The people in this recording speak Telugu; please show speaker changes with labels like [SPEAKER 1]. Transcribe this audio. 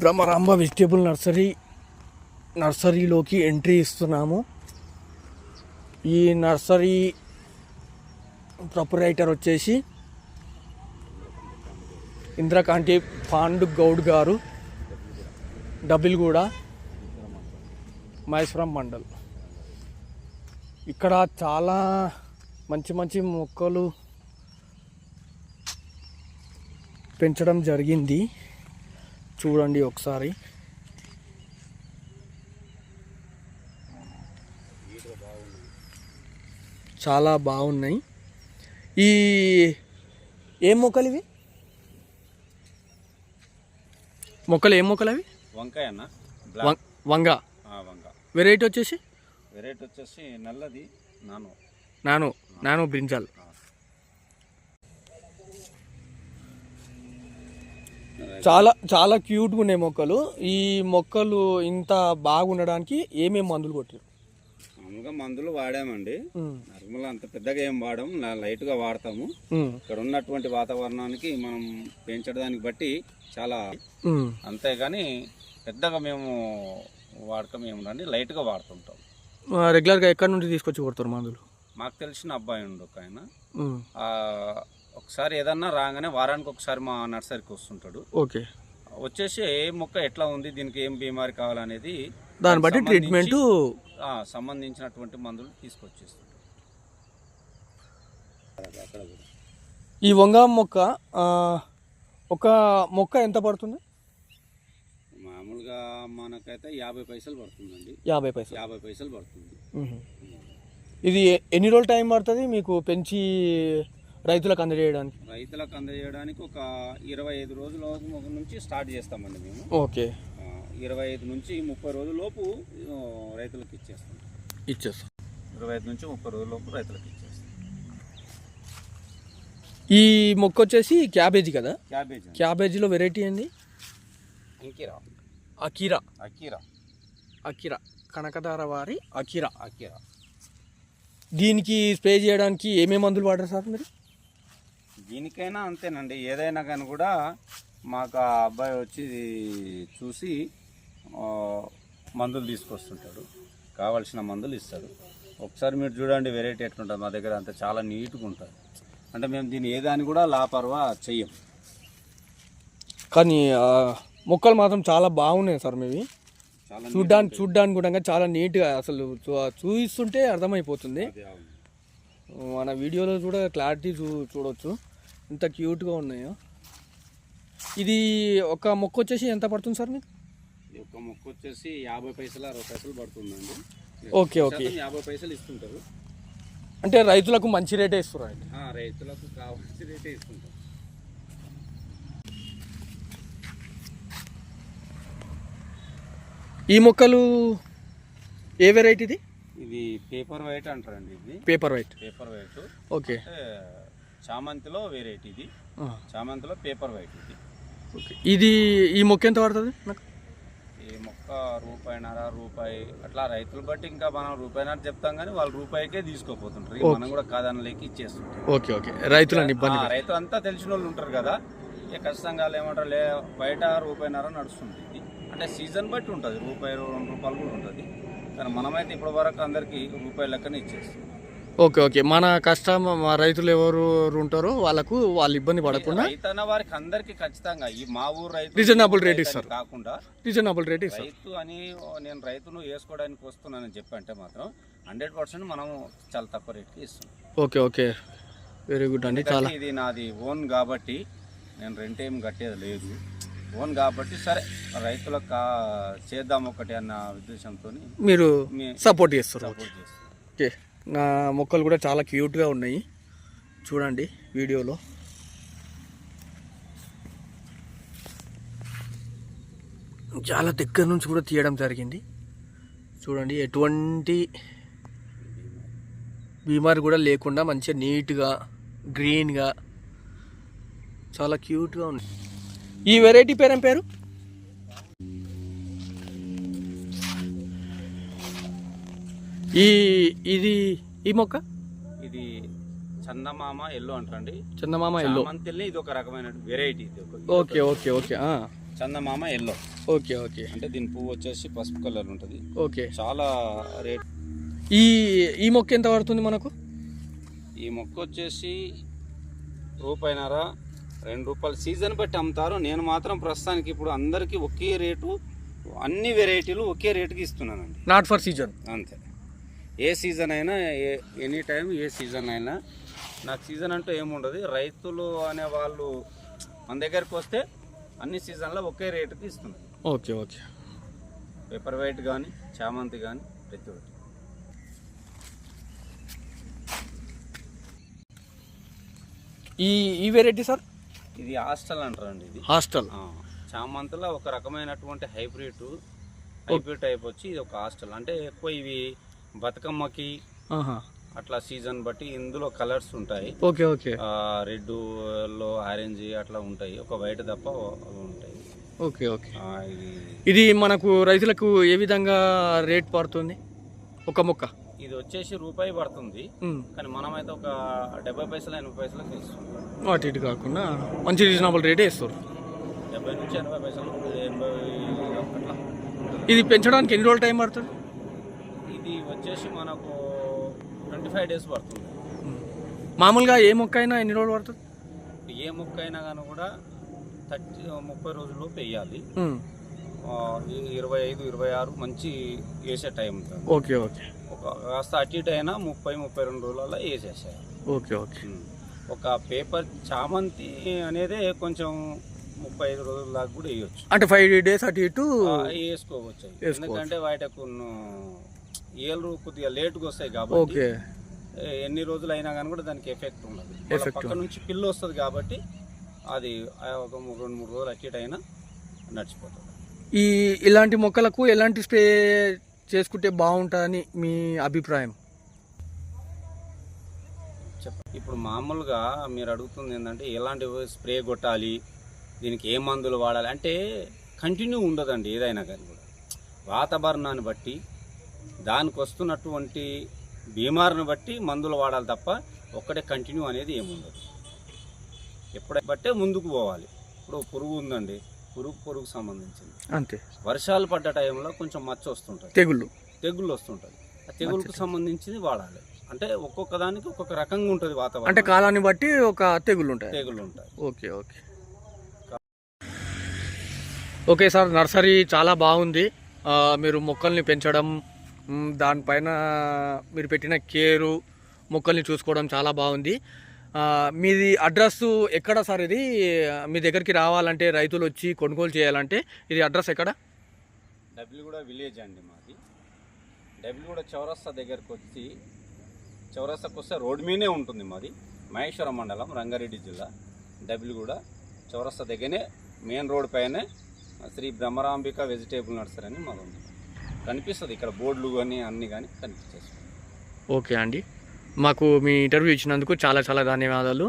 [SPEAKER 1] బ్రహ్మరాంబ వెజిటేబుల్ నర్సరీ నర్సరీలోకి ఎంట్రీ ఇస్తున్నాము. ఈ నర్సరీ ప్రొపరేటర్ వచ్చేసి ఇంద్రకాంటి పాండు గౌడ్ గారు డబిల్గూడ మహేశ్వరం మండల్. ఇక్కడ చాలా మంచి మంచి మొక్కలు పెంచడం జరిగింది. చూడండి ఒకసారి. చాలా బాగున్నాయి. ఈ ఏం మొక్కలు ఇవి? మొక్కలు ఏం మొక్కలు అవి?
[SPEAKER 2] వంకాయ అన్న.
[SPEAKER 1] వంగ.
[SPEAKER 2] వంక
[SPEAKER 1] వెరైటీ వచ్చేసి?
[SPEAKER 2] వెరైటీ వచ్చేసి నల్లది నాను.
[SPEAKER 1] నాను. నాను బ్రింజాల్. చాలా చాలా క్యూట్గా ఉన్నాయి మొక్కలు. ఈ మొక్కలు ఇంత బాగుండడానికి ఏమేమి మందులు కొట్టారు?
[SPEAKER 2] మామూలుగా మందులు వాడామండి. నార్మల్ అంత పెద్దగా ఏం వాడము లా- లైట్గా వాడతాము. ఇక్కడ ఉన్నటువంటి వాతావరణానికి మనం పెంచడానికి బట్టి చాలా అంతేగాని పెద్దగా మేము వాడకం ఏముందండి లైట్గా వాడుతుంటాం.
[SPEAKER 1] రెగ్యులర్గా ఎక్కడి నుండి తీసుకొచ్చి కొడతారు మందులు?
[SPEAKER 2] మాకు తెలిసిన అబ్బాయి ఉండు ఒక ఆయన. ఒకసారి ఏదన్నా రాగానే వారానికి ఒకసారి మా నర్సరీకి వస్తుంటాడు.
[SPEAKER 1] ఓకే.
[SPEAKER 2] వచ్చేసి ఏ మొక్క ఎట్లా ఉంది దీనికి ఏం బీమారి కావాలనేది
[SPEAKER 1] దాన్ని బట్టి ట్రీట్మెంట్
[SPEAKER 2] ఆ, సంబంధించినటువంటి మందులు తీసుకొచ్చేస్తుంటాడు.
[SPEAKER 1] ఈ వంగ మొక్క ఆ, ఒక మొక్క ఎంత పడుతుంది?
[SPEAKER 2] మామూలుగా మనకైతే యాభై పైసలు పడుతుందండి.
[SPEAKER 1] యాభై పైసలు.
[SPEAKER 2] యాభై పైసలు పడుతుంది.
[SPEAKER 1] మ్మ్. ఇది ఎన్ని రోజులు టైం పడుతుంది మీకు పెంచి రైతులకు అందజేయడానికి?
[SPEAKER 2] రైతులకు అందజేయడానికి ఒక ఇరవై ఐదు రోజుల నుంచి స్టార్ట్ చేస్తామండి మేము.
[SPEAKER 1] ఓకే.
[SPEAKER 2] ఇరవై ఐదు నుంచి ముప్పై రోజుల లోపు రైతులకు ఇచ్చేస్తాం.
[SPEAKER 1] ఇచ్చేస్తాం.
[SPEAKER 2] ఇరవై ఐదు నుంచి ముప్పై రోజుల లోపు రైతులకు ఇచ్చేస్తాం.
[SPEAKER 1] ఈ మొక్క వచ్చేసి క్యాబేజీ కదా?
[SPEAKER 2] క్యాబేజ్.
[SPEAKER 1] క్యాబేజీలో వెరైటీ ఏంది?
[SPEAKER 2] అంకీరా.
[SPEAKER 1] అకీరా
[SPEAKER 2] అకీరా
[SPEAKER 1] అకీరా కనకదార వారి అకీరా
[SPEAKER 2] అకీరా
[SPEAKER 1] దీనికి స్ప్రే చేయడానికి ఏమేమి మందులు వాడరు సార్ మీరు?
[SPEAKER 2] దీనికైనా అంతేనండి. ఏదైనా కానీ కూడా మాకు ఆ అబ్బాయి వచ్చి చూసి మందులు తీసుకొస్తుంటాడు. కావాల్సిన మందులు ఇస్తాడు. ఒకసారి మీరు చూడండి వెరైటీ ఎట్లుంటుంది. మా దగ్గర అంత చాలా నీట్గా ఉంటుంది. అంటే మేము దీన్ని ఏ దాన్ని కూడా లాపర్వా చెయ్యం.
[SPEAKER 1] కానీ మొక్కలు మాత్రం చాలా బాగున్నాయి సార్ మీవి చూడ్డానికి చూడ్డానికి కూడా చాలా నీట్గా అసలు చూ- చూయిస్తుంటే అర్థమైపోతుంది. మన వీడియోలో కూడా క్లారిటీ చూ చూడొచ్చు. ఎంత క్యూట్గా ఉన్నాయో? ఇది ఒక మొక్క వచ్చేసి ఎంత పడుతుంది సార్ మీకు?
[SPEAKER 2] యొక్క మొక్క వచ్చేసి యాభై పైసలు అరవై పైసలు పడుతుందండి.
[SPEAKER 1] Okay okay.
[SPEAKER 2] యాభై పైసలు ఇస్తుంటారు.
[SPEAKER 1] అంటే రైతులకు మంచి రేటే ఇస్తారు అయితే
[SPEAKER 2] ఆ, రైతులకు కావాల్సిన రేటే ఇస్తుంటారు.
[SPEAKER 1] ఈ మొక్కలు ఏ వెరైటీది?
[SPEAKER 2] ఇది పేపర్ వైట్ అంటారండి ఇది.
[SPEAKER 1] Paper white.
[SPEAKER 2] Paper white.
[SPEAKER 1] Okay.
[SPEAKER 2] చామంతిలో variety ఇది. చామంతిలో పేపర్ వైట్ ఇది.
[SPEAKER 1] ఓకే. ఇది ఈ మొక్క ఎంత పడుతుంది నాకు?
[SPEAKER 2] ఈ మొక్క రూపాయిన్నర రూపాయి అట్లా రైతులు బట్టి ఇంకా మనం రూపాయిన్నర చెప్తాం కానీ వాళ్ళు రూపాయికే తీసుకోపోతుంటారు మనం కూడా కాదనలేక ఇచ్చేస్తుంటాం
[SPEAKER 1] ఓకే ఓకే. రైతులను
[SPEAKER 2] రైతులు అంతా తెలిసిన వాళ్ళు ఉంటారు కదా. ఇక ఖచ్చితంగా ఏమంటారు లే బయట రూపాయిన్నర నడుస్తుంది ఇది. అంటే సీజన్ బట్టి ఉంటుంది. రూపాయి రెండు రూపాయలు కూడా ఉంటుంది. కానీ మనమైతే ఇప్పటి వరకు అందరికీ రూపాయి లెక్కనే ఇచ్చేస్తాం
[SPEAKER 1] ఓకే ఓకే. మన కష్టం మా రైతులు ఎవరు ఉంటారో వాళ్ళకు వాళ్ళు ఇబ్బంది పడకుండా
[SPEAKER 2] వారికి అందరికీ ఖచ్చితంగా ఈ మా ఊరు రైతు రైతు అని
[SPEAKER 1] ఇస్తారు.
[SPEAKER 2] కాకుండా
[SPEAKER 1] రీజనబుల్ రేట్ ఇస్తారు.
[SPEAKER 2] రైతు అని నేను రైతును వేసుకోవడానికి వస్తున్నానని చెప్పంటే మాత్రం హండ్రెడ్ పర్సెంట్ మనం చాలా తక్కువ రేట్కి ఇస్తున్నాం.
[SPEAKER 1] Okay okay. వెరీ గుడ్ అండి. చాలా
[SPEAKER 2] ఇది నాది ఓన్ కాబట్టి నేను రెంట్ ఏం కట్టేది లేదు. ఓన్ కాబట్టి సరే రైతులకు చేద్దాం ఒకటి అన్న ఉద్దేశంతో
[SPEAKER 1] మీరు సపోర్ట్ చేస్తారు. ఓకే. మొక్కలు కూడా చాలా క్యూట్గా ఉన్నాయి. చూడండి వీడియోలో. చాలా దగ్గర నుంచి కూడా తీయడం జరిగింది. చూడండి ఎటువంటి బీమారి కూడా లేకుండా మంచిగా నీట్గా గ్రీన్గా చాలా క్యూట్గా ఉంది ఈ వెరైటీ పేరు పేరు? ఈ ఇది ఈ మొక్క?
[SPEAKER 2] ఇది చందమామ ఎల్లో అంటారండి.
[SPEAKER 1] చందమామ ఎల్లో.
[SPEAKER 2] ఇది ఒక రకమైన వెరైటీ ఇది.
[SPEAKER 1] Okay okay okay.
[SPEAKER 2] Chandamama yellow.
[SPEAKER 1] Okay okay.
[SPEAKER 2] అంటే దీని పువ్వు వచ్చేసి పసుపు కలర్ ఉంటుంది.
[SPEAKER 1] ఓకే.
[SPEAKER 2] చాలా రేట్
[SPEAKER 1] ఈ ఈ మొక్క ఎంత పడుతుంది మనకు?
[SPEAKER 2] ఈ మొక్క వచ్చేసి రూపాయినర రెండు రూపాయలు. సీజన్ బట్టి అమ్ముతారు. నేను మాత్రం ప్రస్తుతానికి ఇప్పుడు అందరికీ ఒకే రేటు అన్ని వెరైటీలు ఒకే రేటుకి ఇస్తున్నానండి.
[SPEAKER 1] నాట్ ఫర్ సీజన్
[SPEAKER 2] అంతే. ఏ సీజన్ అయినా ఏ ఎనీ టైం ఏ సీజన్ అయినా నాకు సీజన్ అంటూ ఏముండదు రైతులు అనే వాళ్ళు మన దగ్గరికి వస్తే అన్ని సీజన్లో ఒకే రేటుకి ఇస్తున్నాను
[SPEAKER 1] ఓకే ఓకే.
[SPEAKER 2] పేపర్ వైట్ కానీ చామంతి కానీ ప్రతి ఒక్కటి.
[SPEAKER 1] ఈ ఈ వెరైటీ సార్
[SPEAKER 2] ఇది హాస్టల్ అంటారండి ఇది.
[SPEAKER 1] హాస్టల్.
[SPEAKER 2] చామంతిలో ఒక రకమైనటువంటి హైబ్రిడ్ హైబ్రిడ్ టైప్ వచ్చి ఇది ఒక హాస్టల్. అంటే ఎక్కువ ఇవి బతుకమ్మకి. అట్లా సీజన్ బట్టి ఇందులో కలర్స్ ఉంటాయి.
[SPEAKER 1] Okay okay.
[SPEAKER 2] రెడ్లో ఆరెంజ్ అట్లా ఉంటాయి. ఒక వైట్ తప్ప ఉంటాయి.
[SPEAKER 1] Okay okay.
[SPEAKER 2] ఇది
[SPEAKER 1] మనకు రైతులకు ఏ విధంగా రేట్ పడుతుంది? ఒక మొక్క.
[SPEAKER 2] ఇది వచ్చేసి రూపాయి పడుతుంది. కానీ మనమైతే ఒక డెబ్బై పైసలు ఎనభై పైసలకు ఇస్తున్నాం
[SPEAKER 1] అటు ఇటు కాకుండా మంచి రీజనబుల్ రేటే ఇస్తారు
[SPEAKER 2] డెబ్బై నుంచి ఎనభై పైసలు ఎనభై
[SPEAKER 1] ఇది పెంచడానికి ఎన్ని రోజులు టైం పడుతుంది?
[SPEAKER 2] ఇది వచ్చేసి మనకు ట్వంటీ ఫైవ్ డేస్ పడుతుంది.
[SPEAKER 1] మామూలుగా ఏ మొక్క అయినా ఎన్ని రోజులు పడుతుంది?
[SPEAKER 2] ఏ మొక్క అయినా కానీ కూడా థర్టీ ముప్పై రోజుల్లో వేయాలి. ఇరవై ఐదు ఇరవై ఆరు మంచి వేసే టైం
[SPEAKER 1] ఓకే ఓకే.
[SPEAKER 2] ఒక కాస్త అటు ఇటు అయినా ముప్పై ముప్పై రెండు రోజులలో వేసేసేయాలి.
[SPEAKER 1] Okay okay.
[SPEAKER 2] ఒక పేపర్ చామంతి అనేది కొంచెం ముప్పై ఐదు రోజుల దాకా కూడా వేయొచ్చు.
[SPEAKER 1] అంటే ఫైవ్ డేస్ అటు ఇటు
[SPEAKER 2] వేసుకోవచ్చు. ఎందుకంటే వాటికి ఏళ్ళు కొద్దిగా లేట్గా వస్తాయి కాబట్టి ఎన్ని రోజులు అయినా కానీ కూడా దానికి ఎఫెక్ట్ ఉండదు. పక్క నుంచి పిల్లు వస్తుంది కాబట్టి అది ఒక రెండు మూడు రోజులు అటు అయినా నడిచిపోతుంది.
[SPEAKER 1] ఈ ఇలాంటి మొక్కలకు ఎలాంటి స్ప్రే చేసుకుంటే బాగుంటుందని మీ అభిప్రాయం?
[SPEAKER 2] ఇప్పుడు మామూలుగా మీరు అడుగుతుంది ఏంటంటే ఎలాంటి స్ప్రే కొట్టాలి దీనికి ఏ మందులు వాడాలి అంటే కంటిన్యూ ఉండదండి ఏదైనా కానీ కూడా. వాతావరణాన్ని బట్టి దానికి వస్తున్నటువంటి బీమారిని బట్టి మందులు వాడాలి తప్ప ఒక్కటే కంటిన్యూ అనేది ఏముండదు. ఎప్పుడై బట్టే ముందుకు పోవాలి. ఇప్పుడు పురుగు ఉందండి. పురుగు పురుగు సంబంధించింది.
[SPEAKER 1] అంతే.
[SPEAKER 2] వర్షాలు పడ్డ టైంలో కొంచెం మచ్చ వస్తుంటుంది.
[SPEAKER 1] తెగుళ్ళు.
[SPEAKER 2] తెగుళ్ళు వస్తుంటుంది. ఆ తెగుళ్ళకు సంబంధించింది వాడాలి. అంటే ఒక్కొక్క దానికి ఒక్కొక్క రకంగా ఉంటుంది
[SPEAKER 1] అంటే
[SPEAKER 2] వాతావరణం
[SPEAKER 1] కాలాన్ని బట్టి ఒక తెగుళ్ళు ఉంటాయి.
[SPEAKER 2] తెగుళ్ళు ఉంటాయి
[SPEAKER 1] okay okay. Okay sir nursery చాలా బాగుంది. మీరు మొక్కల్ని పెంచడం దానిపైన మీరు పెట్టిన కేరు మొక్కల్ని చూసుకోవడం చాలా బాగుంది. మీది అడ్రస్ ఎక్కడ సార్ ఇది? మీ దగ్గరికి రావాలంటే రైతులు వచ్చి కొనుగోలు చేయాలంటే ఇది అడ్రస్ ఎక్కడ?
[SPEAKER 2] డబ్ల్యూగూడ విలేజ్ అండి మాది. డబ్ల్యూగూడ చౌరస్తా దగ్గరకు వచ్చి చౌరస్తాకు వస్తే రోడ్ మీదే ఉంటుంది మాది. మహేశ్వరం మండలం రంగారెడ్డి జిల్లా. డబ్ల్యూగూడ చౌరస్తా దగ్గరనే మెయిన్ రోడ్ పైనే శ్రీ బ్రహ్మరాంబిక వెజిటేబుల్ నర్సరీ అని మాది ఉంది. కనిపిస్తుంది. ఇక్కడ బోర్డులు కానీ అన్ని కానీ కనిపించేసి
[SPEAKER 1] ఓకే అండి. మాకు మీ ఇంటర్వ్యూ ఇచ్చినందుకు చాలా చాలా ధన్యవాదాలు.